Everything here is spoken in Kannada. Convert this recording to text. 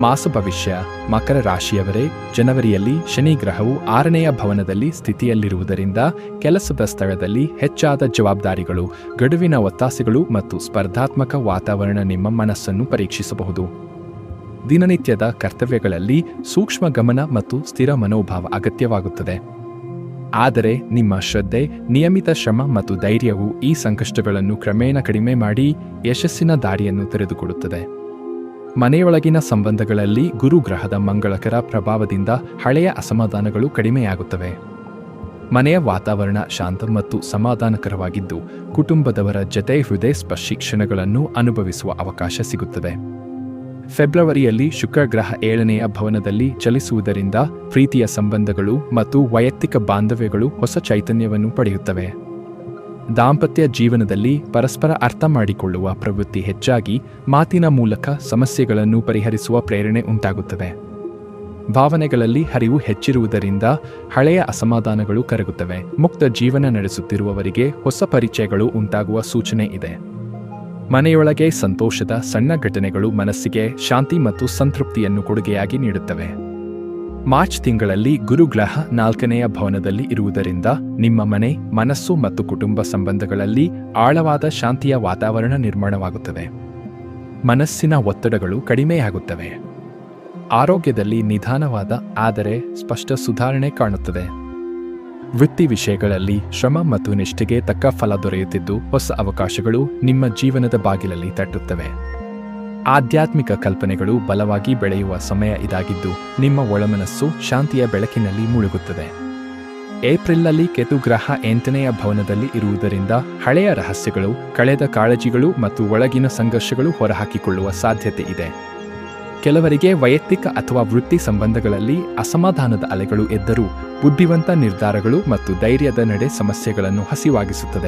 ಮಾಸ ಭವಿಷ್ಯ, ಮಕರ ರಾಶಿಯವರೇ, ಜನವರಿಯಲ್ಲಿ ಶನಿ ಗ್ರಹವು ಆರನೆಯ ಭವನದಲ್ಲಿ ಸ್ಥಿತಿಯಲ್ಲಿರುವುದರಿಂದ ಕೆಲಸದ ಸ್ಥಳದಲ್ಲಿ ಹೆಚ್ಚಾದ ಜವಾಬ್ದಾರಿಗಳು, ಗಡುವಿನ ಒತ್ತಾಸೆಗಳು ಮತ್ತು ಸ್ಪರ್ಧಾತ್ಮಕ ವಾತಾವರಣ ನಿಮ್ಮ ಮನಸ್ಸನ್ನು ಪರೀಕ್ಷಿಸಬಹುದು. ದಿನನಿತ್ಯದ ಕರ್ತವ್ಯಗಳಲ್ಲಿ ಸೂಕ್ಷ್ಮ ಗಮನ ಮತ್ತು ಸ್ಥಿರ ಮನೋಭಾವ ಅಗತ್ಯವಾಗುತ್ತದೆ. ಆದರೆ ನಿಮ್ಮ ಶ್ರದ್ಧೆ, ನಿಯಮಿತ ಶ್ರಮ ಮತ್ತು ಧೈರ್ಯವು ಈ ಸಂಕಷ್ಟಗಳನ್ನು ಕ್ರಮೇಣ ಕಡಿಮೆ ಮಾಡಿ ಯಶಸ್ಸಿನ ದಾರಿಯನ್ನು ತೆರೆದುಕೊಡುತ್ತದೆ. ಮನೆಯೊಳಗಿನ ಸಂಬಂಧಗಳಲ್ಲಿ ಗುರುಗ್ರಹದ ಮಂಗಳಕರ ಪ್ರಭಾವದಿಂದ ಹಳೆಯ ಅಸಮಾಧಾನಗಳು ಕಡಿಮೆಯಾಗುತ್ತವೆ. ಮನೆಯ ವಾತಾವರಣ ಶಾಂತ ಮತ್ತು ಸಮಾಧಾನಕರವಾಗಿದ್ದು, ಕುಟುಂಬದವರ ಜತೆ ಹೃದಯ ಸ್ಪರ್ಶಿ ಕ್ಷಣಗಳನ್ನು ಅನುಭವಿಸುವ ಅವಕಾಶ ಸಿಗುತ್ತದೆ. ಫೆಬ್ರವರಿಯಲ್ಲಿ ಶುಕ್ರಗ್ರಹ ಏಳನೆಯ ಭವನದಲ್ಲಿ ಚಲಿಸುವುದರಿಂದ ಪ್ರೀತಿಯ ಸಂಬಂಧಗಳು ಮತ್ತು ವೈಯಕ್ತಿಕ ಬಾಂಧವ್ಯಗಳು ಹೊಸ ಚೈತನ್ಯವನ್ನು ಪಡೆಯುತ್ತವೆ. ದಾಂಪತ್ಯ ಜೀವನದಲ್ಲಿ ಪರಸ್ಪರ ಅರ್ಥ ಮಾಡಿಕೊಳ್ಳುವ ಪ್ರವೃತ್ತಿ ಹೆಚ್ಚಾಗಿ ಮಾತಿನ ಮೂಲಕ ಸಮಸ್ಯೆಗಳನ್ನು ಪರಿಹರಿಸುವ ಪ್ರೇರಣೆ ಉಂಟಾಗುತ್ತದೆ. ಭಾವನೆಗಳಲ್ಲಿ ಹರಿವು ಹೆಚ್ಚಿರುವುದರಿಂದ ಹಳೆಯ ಅಸಮಾಧಾನಗಳು ಕರಗುತ್ತವೆ. ಮುಕ್ತ ಜೀವನ ನಡೆಸುತ್ತಿರುವವರಿಗೆ ಹೊಸ ಪರಿಚಯಗಳು ಉಂಟಾಗುವ ಸೂಚನೆ ಇದೆ. ಮನೆಯೊಳಗೆ ಸಂತೋಷದ ಸಣ್ಣ ಘಟನೆಗಳು ಮನಸ್ಸಿಗೆ ಶಾಂತಿ ಮತ್ತು ಸಂತೃಪ್ತಿಯನ್ನು ಕೊಡುಗೆಯಾಗಿ ನೀಡುತ್ತವೆ. ಮಾರ್ಚ್ ತಿಂಗಳಲ್ಲಿ ಗುರುಗ್ರಹ ನಾಲ್ಕನೆಯ ಭವನದಲ್ಲಿ ಇರುವುದರಿಂದ ನಿಮ್ಮ ಮನೆ, ಮನಸ್ಸು ಮತ್ತು ಕುಟುಂಬ ಸಂಬಂಧಗಳಲ್ಲಿ ಆಳವಾದ ಶಾಂತಿಯ ವಾತಾವರಣ ನಿರ್ಮಾಣವಾಗುತ್ತದೆ ಮನಸ್ಸಿನ ಒತ್ತಡಗಳು ಕಡಿಮೆಯಾಗುತ್ತವೆ. ಆರೋಗ್ಯದಲ್ಲಿ ನಿಧಾನವಾದ, ಆದರೆ ಸ್ಪಷ್ಟ ಸುಧಾರಣೆ ಕಾಣುತ್ತದೆ. ವೃತ್ತಿ ವಿಷಯಗಳಲ್ಲಿ ಶ್ರಮ ಮತ್ತು ನಿಷ್ಠೆಗೆ ತಕ್ಕ ಫಲ ದೊರೆಯುತ್ತಿದ್ದು, ಹೊಸ ಅವಕಾಶಗಳು ನಿಮ್ಮ ಜೀವನದ ಬಾಗಿಲಲ್ಲಿ ತಟ್ಟುತ್ತವೆ. ಆಧ್ಯಾತ್ಮಿಕ ಕಲ್ಪನೆಗಳು ಬಲವಾಗಿ ಬೆಳೆಯುವ ಸಮಯ ಇದಾಗಿದ್ದು, ನಿಮ್ಮ ಒಳಮನಸ್ಸು ಶಾಂತಿಯ ಬೆಳಕಿನಲ್ಲಿ ಮುಳುಗುತ್ತದೆ. ಏಪ್ರಿಲ್ನಲ್ಲಿ ಕೆತುಗ್ರಹ ಎಂಟನೆಯ ಭವನದಲ್ಲಿ ಇರುವುದರಿಂದ ಹಳೆಯ ರಹಸ್ಯಗಳು, ಕಳೆದ ಕಾಳಜಿಗಳು ಮತ್ತು ಒಳಗಿನ ಸಂಘರ್ಷಗಳು ಹೊರಹಾಕಿಕೊಳ್ಳುವ ಸಾಧ್ಯತೆ ಇದೆ. ಕೆಲವರಿಗೆ ವೈಯಕ್ತಿಕ ಅಥವಾ ವೃತ್ತಿ ಸಂಬಂಧಗಳಲ್ಲಿ ಅಸಮಾಧಾನದ ಅಲೆಗಳು ಎದ್ದರೂ, ಬುದ್ಧಿವಂತ ನಿರ್ಧಾರಗಳು ಮತ್ತು ಧೈರ್ಯದ ನಡೆ ಸಮಸ್ಯೆಗಳನ್ನು ಹಸಿವಾಗಿಸುತ್ತದೆ.